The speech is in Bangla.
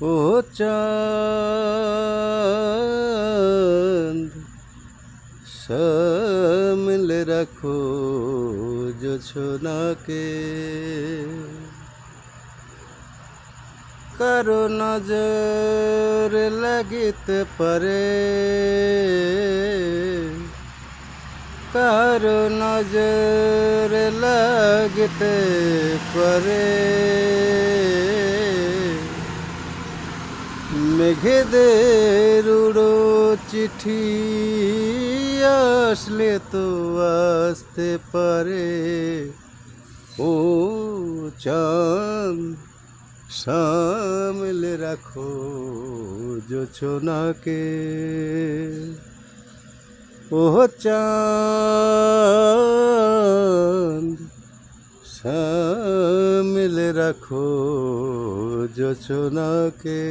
ও চাঁদ সামল রাখো জোছনাকে কারও নজর লাগিতে পারে কারও নজর লাগতে পারে মেঘেদের উড়ো চিঠি আসলে তো আসতে পারে। ও চাঁদ, সামল রাখো জোছনাকে ও চাঁদ, সামল রাখো যোচনাকে